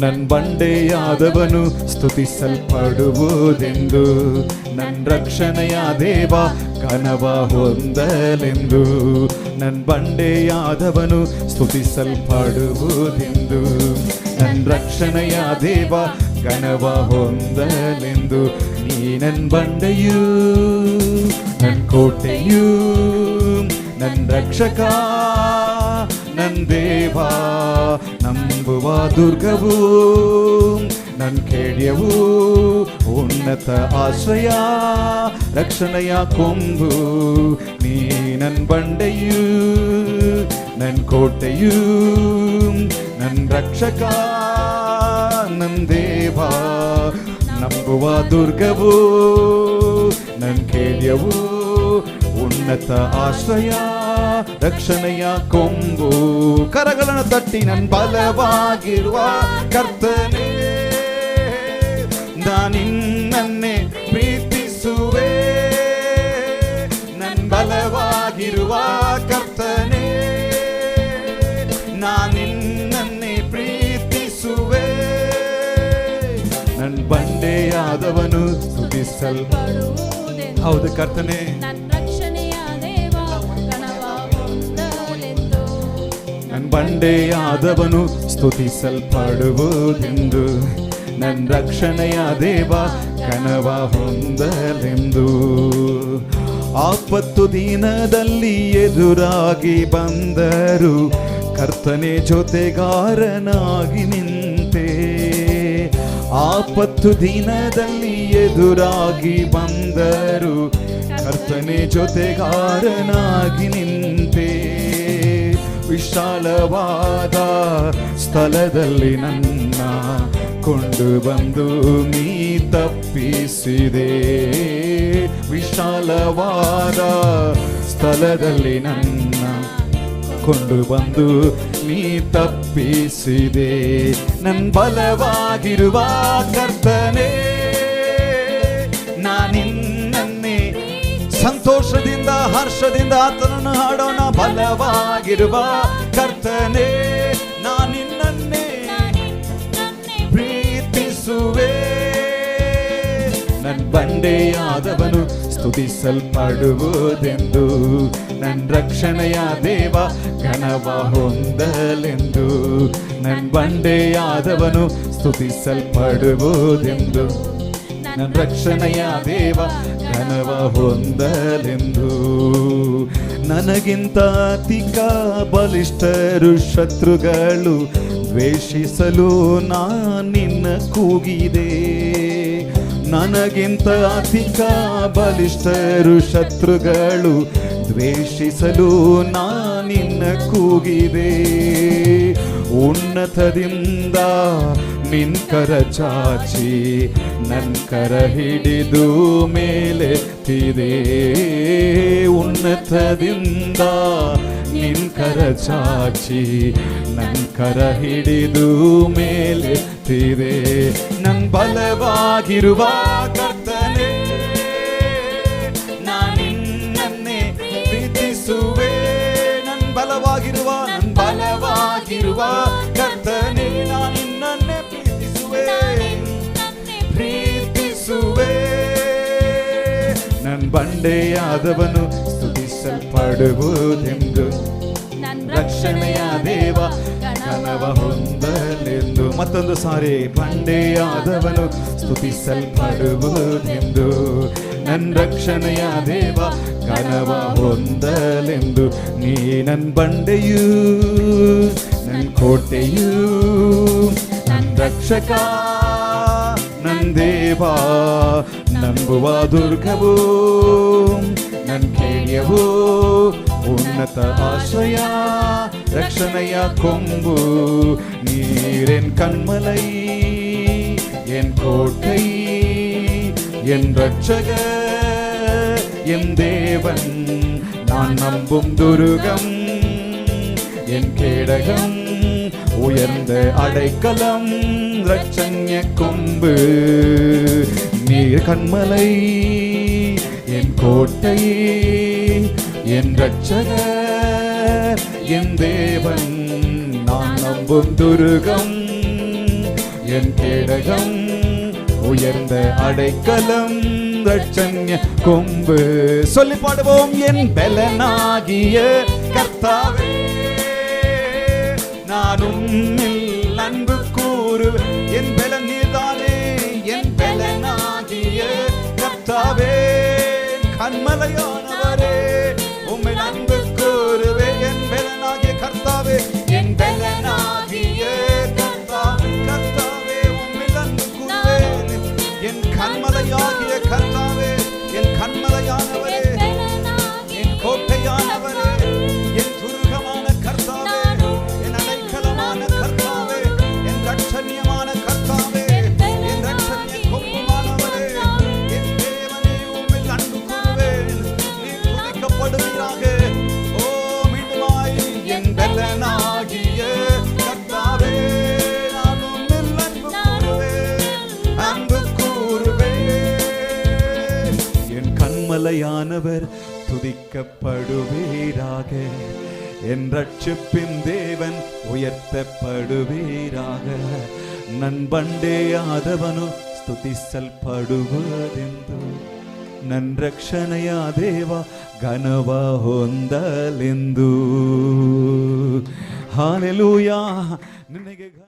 ನನ್ ಬಂಡೆಯಾದವನು ಸ್ತುತಿಸಲ್ಪಡುವುದೆಂದು. ನನ್ ರಕ್ಷಣೆಯ ದೇವ ಕನವ ಹೊಂದಲೆಂದು. ನನ್ ಬಂಡೆಯಾದವನು ಸ್ತುತಿಸಲ್ಪಡುವುದೆಂದು. ನನ್ ರಕ್ಷಣೆಯ ದೇವ ಕನವ ಹೊಂದಲೆಂದು. ನೀ ನನ್ ಬಂಡೆಯೂ, ನನ್ ಕೋಟೆಯೂ, ನನ್ ರಕ್ಷಕ ನನ್ ದೇವ ನಂಬುವ ದುರ್ಗವು ನನ್ ಕೇಳ್ಯವು ಉನ್ನತ ಆಶ್ರಯ ರಕ್ಷಣೆಯ ಕೊಂಬು ನೀ ನನ್ ಬಂಡೆಯೂ ನನ್ ಕೋಟೆಯೂ ನನ್ ರಕ್ಷಕ ನನ್ ದೇವ ನಂಬುವ ದುರ್ಗವು ನನ್ ಕೇಳ್ಯವು ಉನ್ನತ ಆಶ್ರಯ ರಕ್ಷಣೆಯ ಕೊಂಬು. ಕರಗಳನ್ನು ತಟ್ಟಿ ನನ್ ಬಲವಾಗಿರುವ ಕರ್ತನೇ ನಾನಿನ್ನೇ ಪ್ರೀತಿಸುವೆ. ನನ್ ಬಲವಾಗಿರುವ ಕರ್ತನೇ ನಾನಿನ್ನೇ ಪ್ರೀತಿಸುವೆ. ನನ್ ಬಂಡೆಯಾದವನು ಪಡುವುದೆಂದು ಹೌದು ಕರ್ತನೆ. ಬಂಡೆಯಾದವನು ಸ್ತುತಿಸಲ್ಪಡುವುದೆಂದು. ನನ್ನ ರಕ್ಷಣೆಯ ದೇವ ಕನವ ಹೊಂದಲೆಂದು. ಆಪತ್ತು ದಿನದಲ್ಲಿ ಎದುರಾಗಿ ಬಂದರು. ಕರ್ತನೆ ಜೊತೆಗಾರನಾಗಿ ನಿಂತೆ. ಆಪತ್ತು ದಿನದಲ್ಲಿ ಎದುರಾಗಿ ಬಂದರು. ಕರ್ತನೆ ಜೊತೆಗಾರನಾಗಿ ನಿಂತೆ. ವಿಶಾಲವಾದ ಸ್ಥಳದಲ್ಲಿ ನನ್ನ ಕೊಂಡು ಬಂದು ನೀ ತಪ್ಪಿಸಿದೆ. ವಿಶಾಲವಾದ ಸ್ಥಳದಲ್ಲಿ ನನ್ನ ಕೊಂಡು ಬಂದು ನೀ ತಪ್ಪಿಸಿದೆ. ನನ್ನ ಬಲವಾಗಿರುವ ಕರ್ತನೆ ಹರ್ಷದಿಂದ ಆತನನ್ನು ಹಾಡೋಣ. ಬಲವಾಗಿರುವ ಕರ್ತನೆ ನಾನಿನ್ನೇ ನನ್ನೇ ಪ್ರೀತಿಸುವೆ. ನನ್ನ ಬಂಡೆಯಾದವನು ಸ್ತುತಿಸಲ್ಪಡುವುದೆಂದು, ನನ್ ರಕ್ಷಣೆಯ ದೇವ ಘನವ ಹೊಂದಲೆಂದು, ನನ್ ಬಂಡೆಯಾದವನು ಸ್ತುತಿಸಲ್ಪಡುವುದೆಂದು. ನನ್ನ ರಕ್ಷಣೆಯ ದೇವ, ಘನವ ಹೊಂದಲೆಂದು. ನನಗಿಂತ ಅತಿಕ ಬಲಿಷ್ಠರು ಶತ್ರುಗಳು, ದ್ವೇಷಿಸಲು ನಿನ್ನ ಕೂಗಿದೆ. ನನಗಿಂತ ಅಧಿಕ ಬಲಿಷ್ಠರು ಶತ್ರುಗಳು, ದ್ವೇಷಿಸಲು ನಿನ್ನ ಕೂಗಿದೆ. ಉನ್ನತದಿಂದ ನಿನ್ ಕರ ಚಾಚಿ, ನನ್ ಕರ ಹಿಡಿದು ಮೇಲೆತ್ತಿದೆ ಉನ್ನತದಿಂದ ನಿನ್ ಕರ ಚಾಚಿ, ನನ್ ಕರ ಹಿಡಿದು ಮೇಲೆತ್ತಿದೆ ನನ್ ಬಲವಾಗಿರುವ ಬಂಡೆಯಾದವನು ಸ್ತುತಿಸಲ್ಪಡುವುದೆಂದು. ನನ್ನ ರಕ್ಷಣೆಯ ದೇವ ಕನವ ಹೊಂದಲೆಂದು. ಮತ್ತೊಂದು ಸಾರಿ ಬಂಡೆಯಾದವನು ಸ್ತುತಿಸಲ್ಪಡುವುದೆಂದು. ನನ್ನ ರಕ್ಷಣೆಯ ದೇವ ಘನವ ಹೊಂದಲೆಂದು. ನೀ ನನ್ನ ಬಂಡೆಯೂ ನನ್ನ ಕೋಟೆಯೂ. ನನ್ನ ರಕ್ಷಕ ನನ್ ದೇವ ನಂಬುವ ದುರ್ಗವು ನನ್ ಕೇಳ್ಯವು ಉನ್ನತ ಆಶ್ರಯ ರಕ್ಷಣೆಯ ಕೊಂಬು நீரென் கண்மலை என் கோட்டை என் ரட்சகர் என் தேவன் நான் நம்பும் துருகம் என் கேடகம் உயர்ந்த அடைக்கலம் ரட்சண்ய கொம்பு நீர் கண்மலை என் கோட்டை என் ரட்சகர் என் தேவன். நான் நம்பும் துருகம் என் கேடகம் உயர்ந்த அடைக்கலம் ரட்சன்ய கொம்பு. சொல்லி பாடுவோம் என் பலனாகிய கர்த்தாவே நானும் yo no என் கண்மலையானவர் துதிக்கப்படுவீராக என் ரட்சிப்பின் தேவன் உயர்த்தப்படுவீராக ನನ್ಬಂಡೆಯಾದವನು ಸ್ತುತಿಸಲ್ಪಡುವುದೆಂದು ನನ್ನ ರಕ್ಷಣೆಯ ದೇವ ಘನವ ಹೊಂದಲೆಂದು ಹಾಲೆಲೂಯಾ ನಿನಗೆ ಘನ